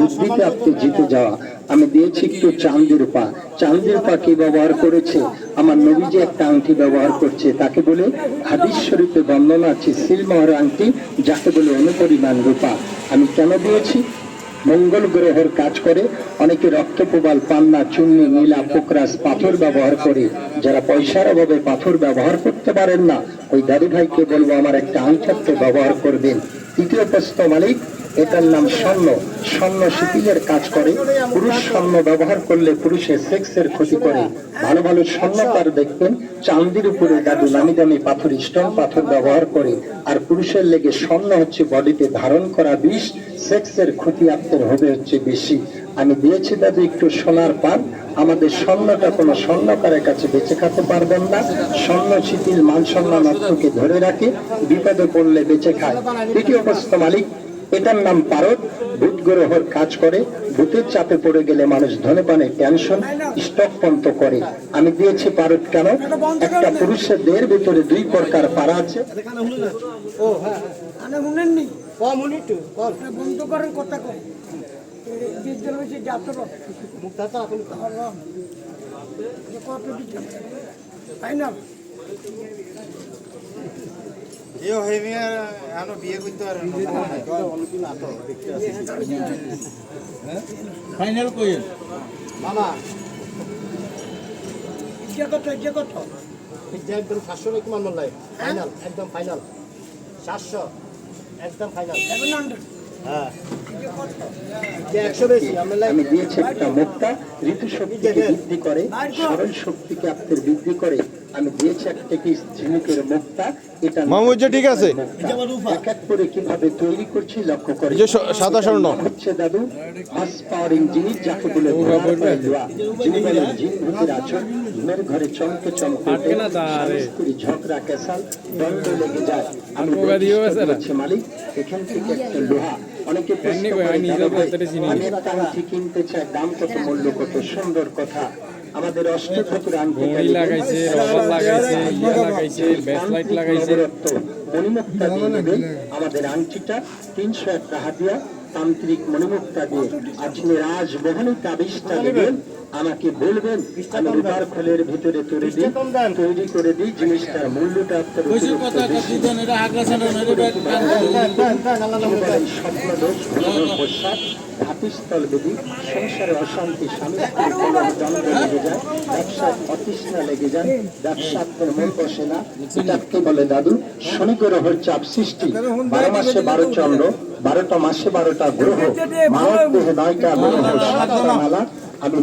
বুদ্ধিতে আপনি জিতে যাওয়া। আমি দিয়েছি একটু চান্দির পা। চান্দির পা কি ব্যবহার করেছে? আমার নবী যে একটা আংটি ব্যবহার করছে। তাকে বলে হাদিস শরীফে বর্ণনা আছে সিলমোহর আংটি, যাকে বলে অনুপরিমাণ রূপা। আমি কেন দিয়েছি? মঙ্গল গ্রহের কাজ করে। অনেকে রক্ত প্রবাল পান্না, চুন্নি, নীলা, পোকরাস, পাথর ব্যবহার করে। যারা পয়সার অভাবে পাথর ব্যবহার করতে পারেন না, ওই দাদু ভাইকে বলব, আমার একটা আংটাত্ব ব্যবহার করবেন। তৃতীয় প্রশ্ন, মালিক এটার নাম স্বর্ণ। স্বর্ণ শিথিলের কাজ করে। পুরুষ স্বর্ণ ব্যবহার করলে পুরুষের সেক্সের ক্ষতি করে। ভালো ভালো স্বর্ণকার দেখবেন, চান্দির উপরে দাদু নামি দামি পাথর, স্টোন পাথর ব্যবহার করে। আর পুরুষের লেগে স্বর্ণ হচ্ছে বডিতে ধারণ করা বিষ, সেক্সের ক্ষতি আপনার হবে হচ্ছে বেশি। আমি দিয়েছি দাদু একটু সোনার পান। আমাদের স্বর্ণটা কোনো স্বর্ণকারের কাছে বেঁচে খাতে পারবেন না। স্বর্ণ শিথিল মান সম্মান অর্থকে ধরে রাখে। বিপদে পড়লে বেঁচে খায়। তৃতীয় প্রশ্ন মালিক এটার নাম পারদ। ভূত গ্রহর কাজ করে। ভূতের চাপে পড়ে গেলে মানুষ ধনে পানে টেনশন স্টক পন্ত করে। আমি দিয়েছি পারদ কেন? একটা পুরুষের দেহের ভিতরে দুই প্রকার পারা আছে। করেন কথা কম বিদ্যালয় এও হেমিয়া এখনও বিয়ে করতে পারে ফাইনাল কইল মামা। যে কত যে কত? যে একদম সাতশো নাকি মান মনে ফাইনাল একদম ফাইনাল সাতশো একদম ফাইনাল হ্যাঁ। যে একশো বেশি আমরা আমি দিয়েছি একটা মুক্তা ঋতু শক্তিকে বৃদ্ধি করে স্মরণ শক্তিকে আপনার বৃদ্ধি করে। আমি দিয়েছি একটা কি ঝিনুকের মুক্তা এটা মামুদ ঠিক আছে। এক এক করে কীভাবে তৈরি করছি লক্ষ্য করে। যে সাদা স্বর্ণ। হচ্ছে দাদু ফার্স্ট পাওয়ারিং জিনিস যাকে বলে। যিনি বলেন জিন ভূতের আচর ঘুমের ঘরে চমকে চমকে ওঠে, স্বামী কেসাল দ্বন্দ্ব লেগে যায়। আমি বলছি মালিক এখান থেকে একটা লোহা অনেকে আংটি কিনতে চায় দাম কত মূল্য কত? সুন্দর কথা। আমাদের অষ্টধাতুর আংটি লাগাইছে, রবার লাগাইছে, ইয়া লাগাইছে, ব্যাকলাইট লাগাইছে। মণিমুক্তা দিয়ে নেবেন আমাদের আংটিটা তিনশো একটা হাতিয়া তান্ত্রিক মণিমুক্তা দিয়ে। আপনি রাজমোহনী তাবিজটা নেবেন আমাকে বলবেন আমি রূপার খোলের ভিতরে তৈরি দিই তৈরি করে দিই জিনিসটার মূল্যটা আপনার কইছে উপযুক্ত কথা বেশি। দুজন এটা আগ্রাসন এটা ব্যাট কান জীবনের স্বপ্নদোষ, ভ্রমণ প্রসাদ, বেদি, সংসারে অশান্তি, স্বামী দ্বন্দ্ব লেগে যায়, ব্যবসায় অতৃষ্ণা লেগে যায়, ব্যবসা আপনার মন বসে না, এটাকে বলে দাদু, শনি গ্রহের চাপ সৃষ্টি, বারো মাসে বারো চন্দ্র, বারোটা মাসে বারোটা গ্রহ, মানব দেহে নয়টা গ্রহ, সাতটা মালা, আমি